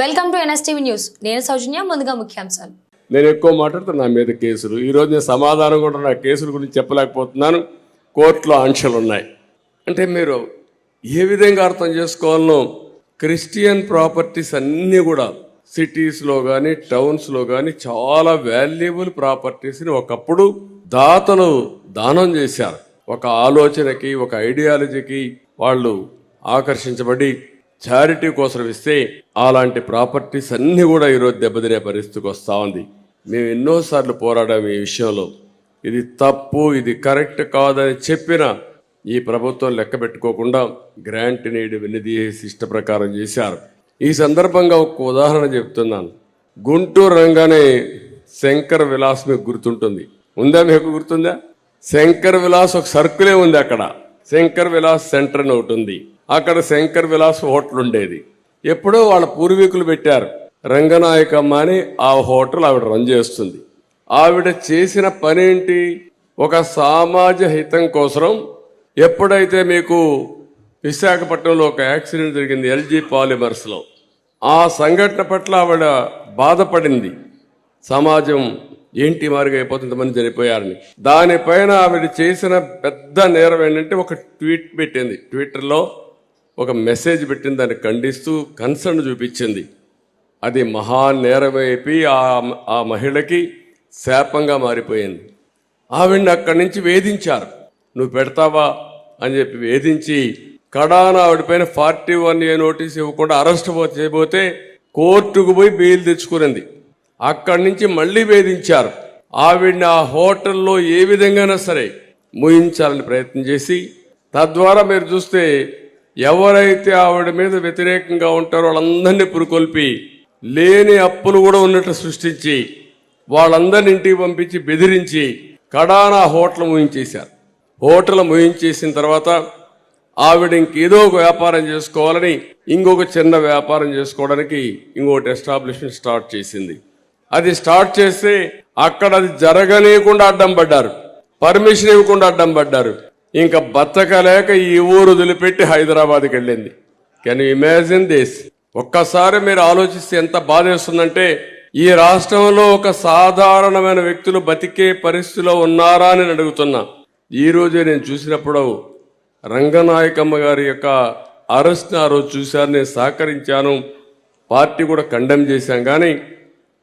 Welcome to NSTV news. నేను సౌజన్య ముందుగా ముఖ్యాంశాలు. నేను ఎక్కువ మాట్లాడితే నా మీద కేసులు. ఈరోజు నేను సమాధానం కూడా నా కేసుల గురించి చెప్పలేకపోతున్నాను. కోర్టులో ఆంక్షలు ఉన్నాయి. అంటే మీరు ఏ విధంగా అర్థం చేసుకోవాలనో క్రిస్టియన్ ప్రాపర్టీస్ అన్నీ కూడా సిటీస్లో కానీ టౌన్స్లో కానీ చాలా వాల్యుబుల్ ప్రాపర్టీస్ని ఒకప్పుడు దాతలు దానం చేశారు. ఒక ఆలోచనకి ఒక ఐడియాలజీకి వాళ్ళు ఆకర్షించబడి చారిటీ కోసం ఇస్తే అలాంటి ప్రాపర్టీస్ అన్నీ కూడా ఈరోజు దెబ్బతినే పరిస్థితికి వస్తూ ఉంది. మేము ఎన్నోసార్లు పోరాడాము ఈ విషయంలో. ఇది తప్పు ఇది కరెక్ట్ కాదని చెప్పిన ఈ ప్రభుత్వం లెక్క పెట్టుకోకుండా గ్రాంట్ నీడ్ వెనుదీసి ఇష్ట ప్రకారం చేశారు. ఈ సందర్భంగా ఒక ఉదాహరణ చెప్తున్నాను. గుంటూరు రంగానే శంకర్ విలాస్ మీకు గుర్తుంటుంది. ఉందా మీకు గుర్తుందా? శంకర్ విలాస్ ఒక సర్కులే ఉంది అక్కడ. శంకర్ విలాస్ సెంటర్ అని ఒకటి ఉంది. అక్కడ శంకర్ విలాస్ హోటల్ ఉండేది. ఎప్పుడో వాళ్ళ పూర్వీకులు పెట్టారు. రంగనాయకమ్మ అని ఆ హోటల్ ఆవిడ రన్ చేస్తుంది. ఆవిడ చేసిన పనేంటి? ఒక సామాజ హితం కోసం ఎప్పుడైతే మీకు విశాఖపట్నంలో ఒక యాక్సిడెంట్ జరిగింది ఎల్జీ పాలిమర్స్లో ఆ సంఘటన పట్ల ఆవిడ బాధపడింది. సమాజం ఏంటి మారుగా మంది చనిపోయారని. దానిపైన ఆవిడ చేసిన పెద్ద నేరం ఏంటంటే ఒక ట్వీట్ పెట్టింది. ట్విట్టర్లో ఒక మెసేజ్ పెట్టింది దాన్ని ఖండిస్తూ కన్సర్న్ చూపించింది. అది మహా నేరమైపోయి ఆ ఆ మహిళకి శాపంగా మారిపోయింది. ఆవిడని అక్కడి నుంచి వేధించారు. నువ్వు పెడతావా? అని చెప్పి వేధించి కడాన ఆవిడపైన ఫార్టీ వన్ ఏ నోటీస్ ఇవ్వకుండా అరెస్ట్ చేయబోతే కోర్టుకు పోయి బెయిల్ తెచ్చుకునింది. అక్కడి నుంచి మళ్ళీ వేధించారు. ఆవిడని ఆ హోటల్లో ఏ విధంగానైనా సరే ముయించాలని ప్రయత్నం చేసి తద్వారా మీరు చూస్తే ఎవరైతే ఆవిడ మీద వ్యతిరేకంగా ఉంటారో వాళ్ళందరినీ పురుకొల్పి లేని అప్పులు కూడా ఉన్నట్లు సృష్టించి వాళ్ళందరిని ఇంటికి పంపించి బెదిరించి కడానా హోటల్ ముయించేశారు. హోటల్ ముయించేసిన తర్వాత ఆవిడ ఇంకేదో ఒక వ్యాపారం చేసుకోవాలని ఇంకొక చిన్న వ్యాపారం చేసుకోవడానికి ఇంకొకటి ఎస్టాబ్లిష్మెంట్ స్టార్ట్ చేసింది. అది స్టార్ట్ చేస్తే అక్కడ అది జరగనీయకుండా అడ్డం పడ్డారు. పర్మిషన్ ఇవ్వకుండా అడ్డం పడ్డారు. ఇంకా బతకలేక ఈ ఊరు వదిలిపెట్టి హైదరాబాద్కి వెళ్ళింది. కెన్ ఇమాజిన్ దిస్ ఒక్కసారి మీరు ఆలోచిస్తే ఎంత బాధేస్తుందంటే ఈ రాష్ట్రంలో ఒక సాధారణమైన వ్యక్తులు బతికే పరిస్థితిలో ఉన్నారా అని అడుగుతున్నా. ఈరోజే నేను చూసినప్పుడు రంగనాయకమ్మ గారి యొక్క అరెస్ట్ ఆ రోజు చూశాను నేను సహకరించాను పార్టీ కూడా కండెమ్ చేశాం. కానీ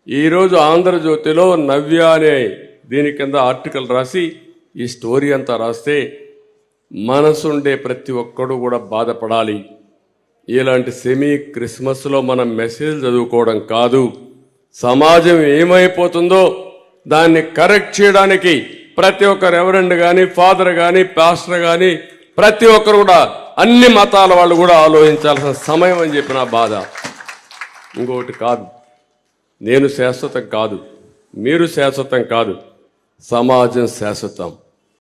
ఈరోజు ఆంధ్రజ్యోతిలో నవ్య అనే దీని కింద ఆర్టికల్ రాసి ఈ స్టోరీ అంతా రాస్తే మనసుండే ప్రతి ఒక్కడు కూడా బాధపడాలి. ఇలాంటి సెమీ క్రిస్మస్లో మనం మెసేజ్ చదువుకోవడం కాదు. సమాజం ఏమైపోతుందో దాన్ని కరెక్ట్ చేయడానికి ప్రతి ఒక్క రెవరెండ్ కానీ ఫాదర్ కానీ పాస్టర్ కానీ ప్రతి ఒక్కరు కూడా అన్ని మతాల వాళ్ళు కూడా ఆలోచించాల్సిన సమయం అని చెప్పిన బాధ. ఇంకొకటి కాదు. నేను శాశ్వతం కాదు. మీరు శాశ్వతం కాదు. సమాజం శాశ్వతం.